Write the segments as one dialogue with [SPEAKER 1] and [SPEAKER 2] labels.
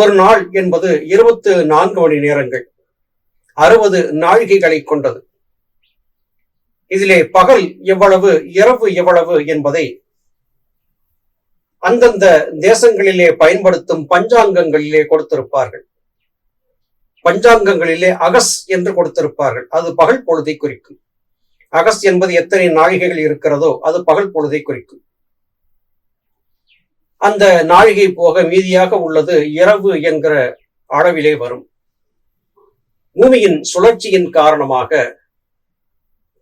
[SPEAKER 1] ஒரு நாள் என்பது இருபத்து நான்கு மணி நேரங்கள். அறுபது நாழிகைகளை கொண்டது. இதிலே பகல் எவ்வளவு இரவு எவ்வளவு என்பதை அந்தந்த தேசங்களிலே பயன்படுத்தும் பஞ்சாங்கங்களிலே கொடுத்திருப்பார்கள். பஞ்சாங்கங்களிலே அகஸ் என்று கொடுத்திருப்பார்கள். அது பகல் பொழுதை குறிக்கும். அகஸ் என்பது எத்தனை நாழிகைகள் இருக்கிறதோ அது பகல் பொழுதை குறிக்கும். அந்த நாழிகை போக மீதியாக உள்ளது இரவு என்கிற அளவிலே வரும். பூமியின் சுழற்சியின் காரணமாக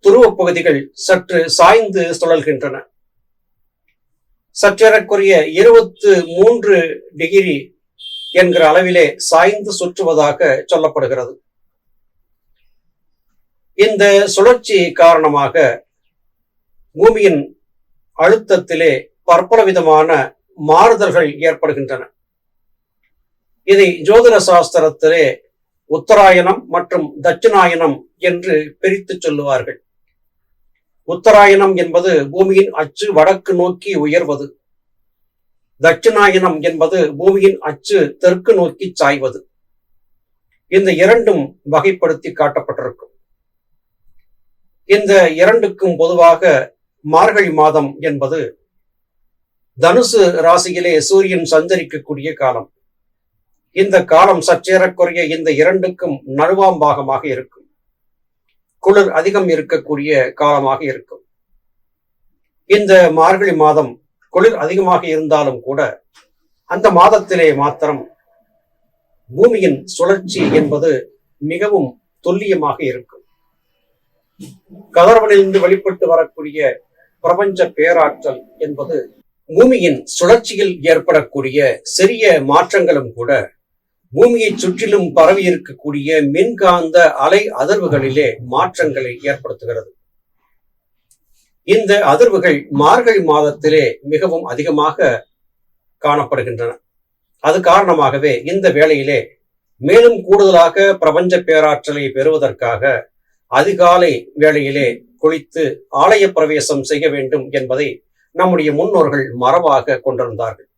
[SPEAKER 1] துருவப் பகுதிகள் சற்று சாய்ந்து சுழல்கின்றன. சற்றேறக்குரிய இருபத்து மூன்று டிகிரி என்கிற அளவிலே சாய்ந்து சுற்றுவதாக சொல்லப்படுகிறது. இந்த சுழற்சி காரணமாக பூமியின் அழுத்தத்திலே பற்பல விதமான மாறுதல்கள் ஏற்படுகின்றன. இதை ஜோதிட சாஸ்திரத்திலே உத்தராயணம் மற்றும் தட்சிணாயனம் என்று பிரித்து சொல்லுவார்கள். உத்தராயணம் என்பது பூமியின் அச்சு வடக்கு நோக்கி உயர்வது. தட்சிணாயனம் என்பது பூமியின் அச்சு தெற்கு நோக்கி சாய்வது. இந்த இரண்டும் வகைப்படுத்தி காட்டப்பட்டிருக்கும். இந்த இரண்டுக்கும் பொதுவாக மார்கழி மாதம் என்பது தனுசு ராசியிலே சூரியன் சஞ்சரிக்கக்கூடிய காலம். இந்த காலம் சற்றேறக்குறைய இந்த இரண்டுக்கும் நழுவாம் பாகமாக இருக்கும். குளிர் அதிகம் இருக்கக்கூடிய காலமாக இருக்கும். இந்த மார்கழி மாதம் குளிர் அதிகமாக இருந்தாலும் கூட அந்த மாதத்திலே மாத்திரம் பூமியின் சுழற்சி என்பது மிகவும் துல்லியமாக இருக்கும். கதர்வனிலிருந்து வெளிப்பட்டு வரக்கூடிய பிரபஞ்ச பேராற்றல் என்பது பூமியின் சுழற்சியில் ஏற்படக்கூடிய சிறிய மாற்றங்களும் கூட பூமியை சுற்றிலும் பரவி இருக்கக்கூடிய மின்காந்த அலை அதிர்வுகளிலே மாற்றங்களை ஏற்படுத்துகிறது. இந்த அதிர்வுகள் மார்கழி மாதத்திலே மிகவும் அதிகமாக காணப்படுகின்றன. அது காரணமாகவே இந்த வேளையிலே மேலும் கூடுதலாக பிரபஞ்ச பேராற்றலை பெறுவதற்காக அதிகாலை வேளையிலே குளித்து ஆலய பிரவேசம் செய்ய வேண்டும் என்பதை நம்முடைய முன்னோர்கள் மரபாக கொண்டிருந்தார்கள்.